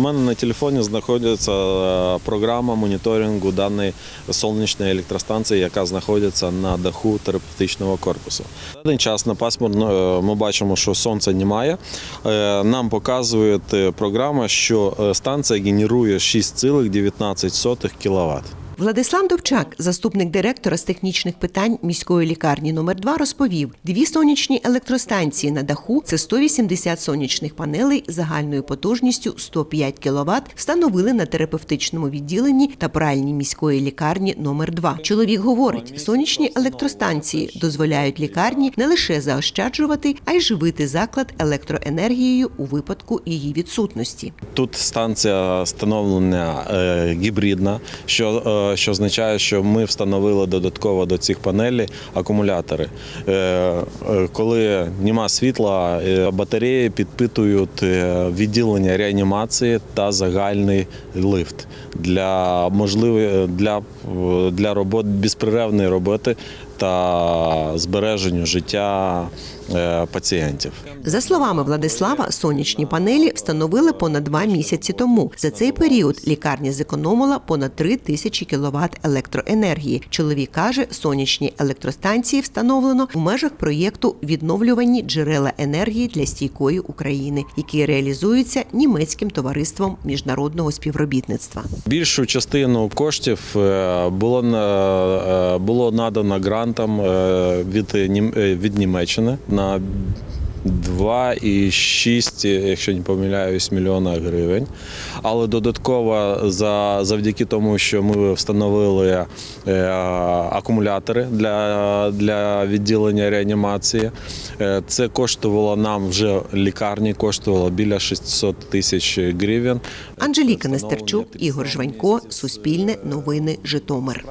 У мене на телефоні знаходиться е, програма моніторингу даної сонячної електростанції, яка знаходиться на даху терапевтичного корпусу. На даний час на пасмурно е, ми бачимо, що сонця немає. Е, Нам показує програма, що станція генерує 6,19 кВт. Владислав Довчак, заступник директора з технічних питань міської лікарні номер 2 розповів: дві сонячні електростанції на даху це 180 сонячних панелей загальною потужністю 105 кВт встановили на терапевтичному відділенні та пральні міської лікарні номер 2 Чоловік говорить, сонячні електростанції дозволяють лікарні не лише заощаджувати, а й живити заклад електроенергією у випадку її відсутності. Тут станція встановлена е, гібридна, що, е, що означає, що ми встановили додатково до цих панелей акумулятори. Е, е, коли нема світла, е, батареї підпитують відділення реанімації та загальний лифт для можливої для, для роботи безперервної роботи та збереженню життя е, пацієнтів. За словами Владислава, сонячні панелі встановили понад два місяці тому. За цей період лікарня зекономила понад 3 тисячі кіловат електроенергії. Чоловік каже, сонячні електростанції встановлено в межах проєкту Відновлювані джерела енергії для стійкої України, який реалізується німецьким товариством міжнародного співробітництва. Більшу частину коштів е, було е, було надано грантом е, від Нім- е, від Німеччини на 2,6, якщо не помиляюсь, мільйона гривень. Але додатково за завдяки тому, що ми встановили е, акумулятори для, для відділення реанімації, е, це коштувало нам вже лікарні, коштувало біля 600 тисяч гривень. Анжеліка Нестерчук, Ігор Жванько, Суспільне, Новини, Житомир.